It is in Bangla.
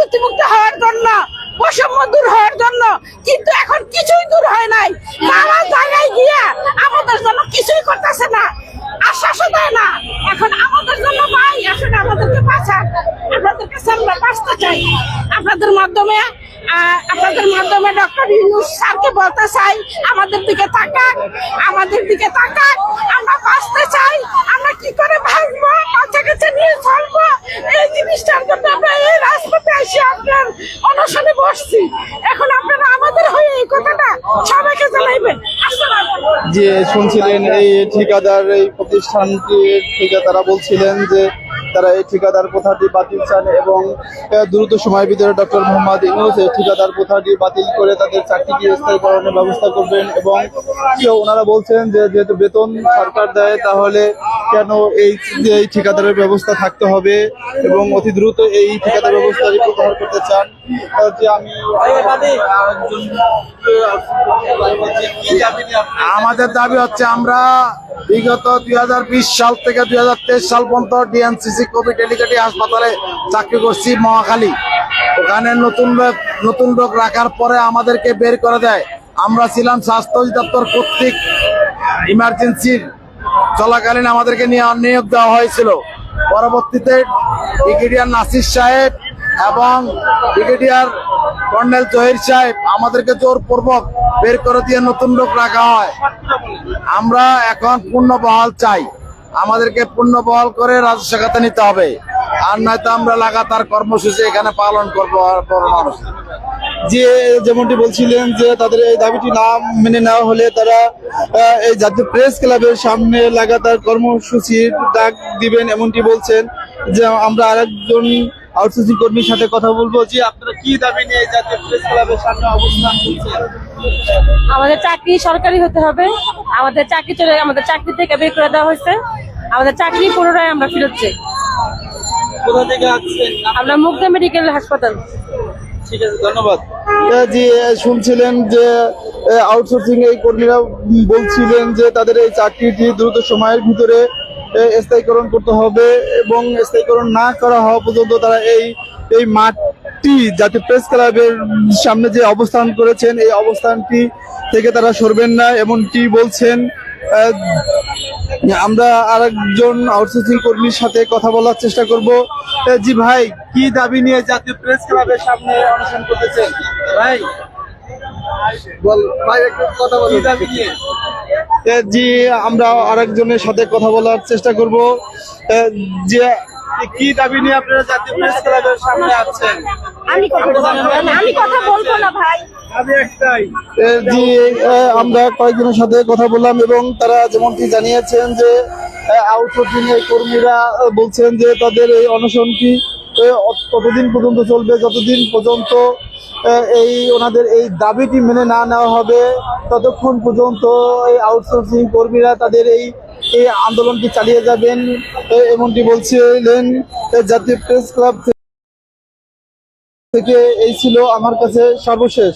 দুর্নীতিমুক্ত হওয়ার জন্য, বৈষম্য দূর হওয়ার জন্য, কিন্তু এখন কিছুই দূর হয় নাই। নানা জায়গায় গিয়া আমাদের জন্য কিছুই করতেছে না, আশ্বাসও দেয় না। এখন আমাদের জন্য ভাই, আসলে আমাদেরকে বাঁচান আপনাদের কাছে আমরা বাঁচতে চাই। আপনাদের মাধ্যমে আপনাদের মাধ্যমে ডক্টর ইউনুস স্যারকে বলতে চাই, আমাদের দিকে তাকান আমাদের দিকে তাকান আমরা বাঁচতে চাই, আমরা কি করে বাঁচবো বাচ্চা কাছে নিয়ে চলবো? এই জিনিসটার জন্য আমরা এসে আপনার অনশনে বসছি এখন আপনারা আমাদের হয়ে এই কথাটা সবাইকে জানাইবেন। যে শুনছিলেন এই ঠিকাদার, এই প্রতিষ্ঠানটির ঠিকাদারা বলছিলেন যে তারা এই ঠিকাদার প্রথাটি বাতিল চান এবং দ্রুত সময়ের ভিতরে ডক্টর মোহাম্মদ ইউনুস এই ঠিকাদার প্রথাটি বাতিল করে তাদের চাকরিটি স্থায়ীকরণের ব্যবস্থা করবেন এবং ওনারা বলছেন যে যেহেতু বেতন সরকার দেয়, তাহলে কেন এই এই ঠিকাদারের ব্যবস্থা থাকতে হবে এবং অতি দ্রুত এই ঠিকাদার ব্যবস্থাটি প্রত্যাহার করতে চান? যে আমি আমাদের দাবি হচ্ছে আমরা বিগত দু হাজার বিশ সাল থেকে দু হাজার তেইশ সাল পর্যন্ত ডিএনসিসি কোভিড ডেলিগেটি হাসপাতালে চাকরি করছি মহাখালী। ওখানে নতুন লোক নতুন লোক রাখার পরে আমাদেরকে বের করে দেয়। আমরা ছিলাম স্বাস্থ্য অধিদপ্তর কর্তৃক ইমার্জেন্সির চলাকালীন আমাদেরকে নিয়ে নিয়োগ দেওয়া হয়েছিল। পরবর্তীতে ব্রিগেডিয়ার নাসির সাহেব এবং ব্রিগেডিয়ার কর্নেল জহির সাহেব, আমাদেরকে জোরপূর্বক বের করে দিয়ে নতুন লোক রাখা হয়। আমরা এখন পূর্ণ বহাল চাই। আমাদেরকে পূর্ণ বহাল করে রাজস্ব নিতে হবে। আর নয়তো আমরা লাগাতার কর্মসূচি এখানে পালন করব করব যে যেমনটি বলছিলেন যে তাদের এই দাবিটি না মেনে নেওয়া হলে তারা এই জাতীয় প্রেস ক্লাবের সামনে লাগাতার কর্মসূচির ডাক দিবেন এমনটি বলছেন যে আমরা আরেকজন আউটসোর্সিং কর্মীর সাথে কথা বলব যে আপনারা কি দাবি নিয়ে এই জাতীয় প্রেস ক্লাবের সামনে অবস্থান করছেন? আমাদের চাকরি সরকারি হতে হবে। আমাদের চাকরি চলে আমাদের চাকরি থেকে বের করে দেওয়া হয়েছে। আমাদের চাকরি পুনরায় আমরা ফেরত চাই। কোথা থেকে আসছেন? আমরা মুগ্ধা মেডিকেল হাসপাতাল। ঠিক আছে ধন্যবাদ। আহ, শুনছিলেন যে আউটসোর্সিং এই কর্মীরা বলছিলেন যে তাদের এই চাকরিটি দ্রুত সময়ের ভিতরে স্থায়ীকরণ করতে হবে এবং স্থায়ীকরণ না করা হওয়া পর্যন্ত তারা এই এই মাঠটি জাতীয় প্রেস ক্লাবের সামনে যে অবস্থান করেছেন, এই অবস্থানটি থেকে তারা সরবেন না এমনটি বলছেন। আমরা আরেকজন আউটসোর্সিং কর্মীর সাথে কথা বলার চেষ্টা করব। জি ভাই, কি দাবি নিয়ে জাতীয় প্রেস ক্লাবের সামনে অনশন করতেছেন? ভাই জি আমরা আরেকজনের সাথে কথা বলার চেষ্টা করব। যে কি দাবি নিয়ে আপনারা জাতীয় প্রেস ক্লাবের সামনে আছেন? আমি কথা বলব না, আমি কথা বলব না ভাই। জি আমরা কয়েকজনের সাথে কথা বললাম এবং তারা যেমনটি জানিয়েছেন যে আউটসোর্সিং এর কর্মীরা বলছেন যে তাদের এই অনশনটি ততদিন পর্যন্ত চলবে, যতদিন পর্যন্ত এই ওনাদের এই দাবিটি মেনে না নেওয়া হবে, ততক্ষণ পর্যন্ত এই আউটসোর্সিং কর্মীরা তাদের এই এই আন্দোলনটি চালিয়ে যাবেন। এমনটি বলছিলেন জাতীয় প্রেস ক্লাব থেকে, এই ছিল আমার কাছে সর্বশেষ।